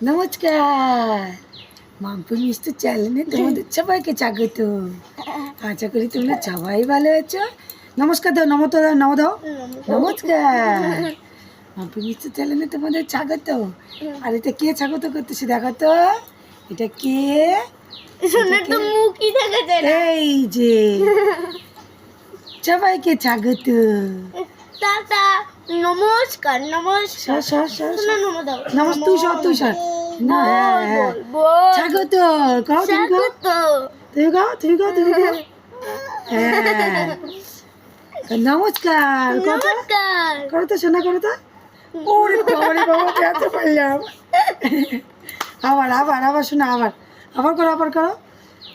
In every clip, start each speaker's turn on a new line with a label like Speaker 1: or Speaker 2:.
Speaker 1: নমস্কার। মাম্পি মিষ্টি চ্যানেলে তোমাদের সবাইকে স্বাগত। আশা করি তোমরা সবাই ভালো আছো। নমস্কার দাও নমত দাও নম দাও। নমস্কার। মাম্পি মিষ্টি চ্যানেলে তোমাদের স্বাগত। আর এটা কে স্বাগত করতেছি দেখো তো? এটা কে? এই যে। সবাইকে স্বাগত।
Speaker 2: টাটা নমস্কার নমস্কার।
Speaker 1: নমস্কার তুই সব তুই না হ্যাঁ, হ্যাঁ। স্বাগত। কও তুমি
Speaker 2: কও?
Speaker 1: তুমি কও তুমি কও হ্যাঁ। নমস্কার করো তো? শোনা করো তো? আবার আবার আবার শোনা আবার। আবার করো আবার করো।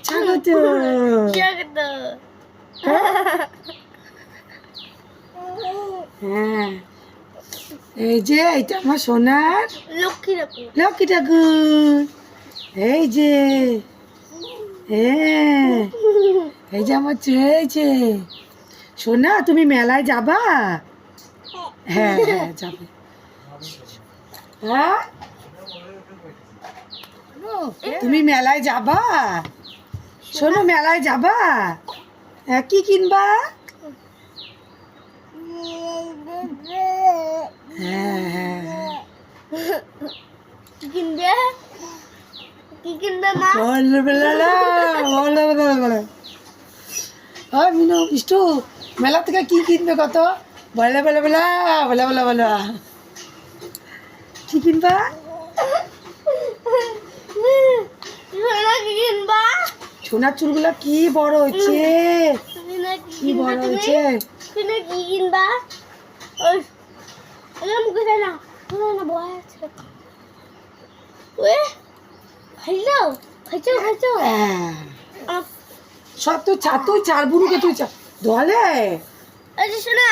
Speaker 1: স্বাগত।
Speaker 2: স্বাগত।
Speaker 1: হ্যাঁ। এই যে এটা আমার সোনার
Speaker 2: লক্ষ্মী রাখো
Speaker 1: লক্ষ্মী ঠাকুর। এই যে হ্যাঁ। এই যে আমার চেয়েছে সোনা তুমি মেলায় যাবা? হ্যাঁ হ্যাঁ যাবে। হ্যাঁ তুমি মেলায় যাবা? শোনো মেলায় যাবা? হ্যাঁ কি কিনবা হ্যাঁ হ্যাঁ হ্যাঁ
Speaker 2: কি কিনবে কি কিনবে মা।
Speaker 1: ওই মিনু মিষ্টু মেলা থেকে কি কিনবে কত বলে বলে বলে বলে বলে বলে কি কিনবা সোনার চুলগুলো কি বড় হচ্ছে
Speaker 2: কি
Speaker 1: বড় হচ্ছে
Speaker 2: কি কিনবা ওই না না না বয় আছে ওয়ে খাইলো? খাইছো খাইছো?
Speaker 1: হ্যাঁ। সব তুই চা তুই চার বুড়ুকে তুই চা। দলে
Speaker 2: যে শোনা।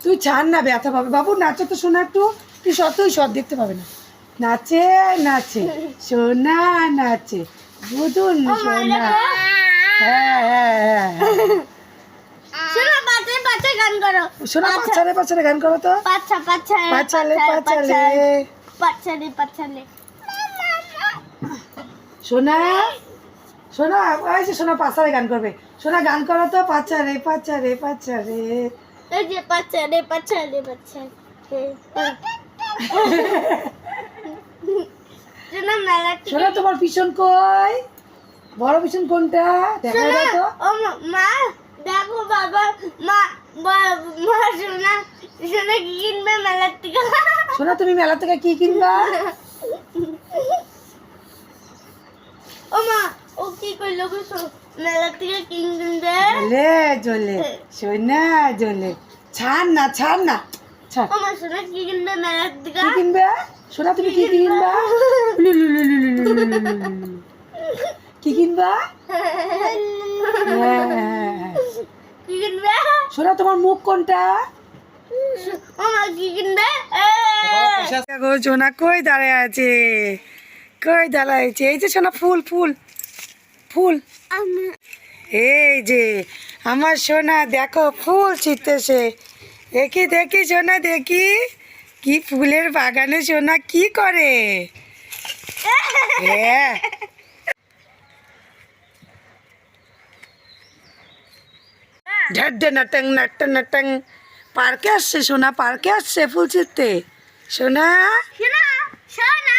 Speaker 1: তুই ছাড় না ব্যথা পাবে। বাবু নাচো তো শোনা একটু। তুই তুই সৎ দেখতে পাবে না। নাচে নাচে সোনা নাচে। বুধুন সোনা হ্যাঁ হ্যাঁ হ্যাঁ
Speaker 2: শোনা পাঁচে গান করো।
Speaker 1: পাঁচারে গান করো তো।
Speaker 2: পাঁচা পাঁচা
Speaker 1: পাঁচালে পাঁচালে
Speaker 2: পাঁচালে পাঁচালে
Speaker 1: সোনা সোনা ওই যে সোনা গান করবে। সোনা গান করো তো
Speaker 2: এই যে পাঁচালে পাঁচালে পাঁচালে শোনা মেলা
Speaker 1: সোনা তোমার পিছন কই? বড় পিছন কোনটা? দেখা
Speaker 2: শোনা
Speaker 1: দাও তো।
Speaker 2: মা দেখো বাবা মা মা সোনা সোনা কি কিনবে মেলার থেকে?
Speaker 1: শোনা তুমি মেলা থেকে কি কিনবা?
Speaker 2: ও মা ও কি কইলো গো মেলা থেকে কিনবে?
Speaker 1: লে জলে সোনা জলে ছাড় না ছাড় না ছাড়।
Speaker 2: ও মা কি কিনবে মেলার থেকে?
Speaker 1: কি কিনবে? শোনা তুমি কি কিনবা? কি কিনবা? হ্যাঁ সোনা তোমার মুখ কোনটা? সোনা কই দাঁড়ায় আছে? কই দাঁড়ায় আছে? এই যে সোনা ফুল ফুল ফুল। এই যে আমার সোনা দেখো ফুল ছিটতেছে। দেখি দেখি সোনা দেখি। কি ফুলের বাগানে সোনা কি করে? হ্যাঁ। ঢেডে নাট্যাং নাট্য নাট্যাং পার্কে আসছে সোনা পার্কে আসছে ফুল ছিঁড়তে সোনা
Speaker 2: সোনা।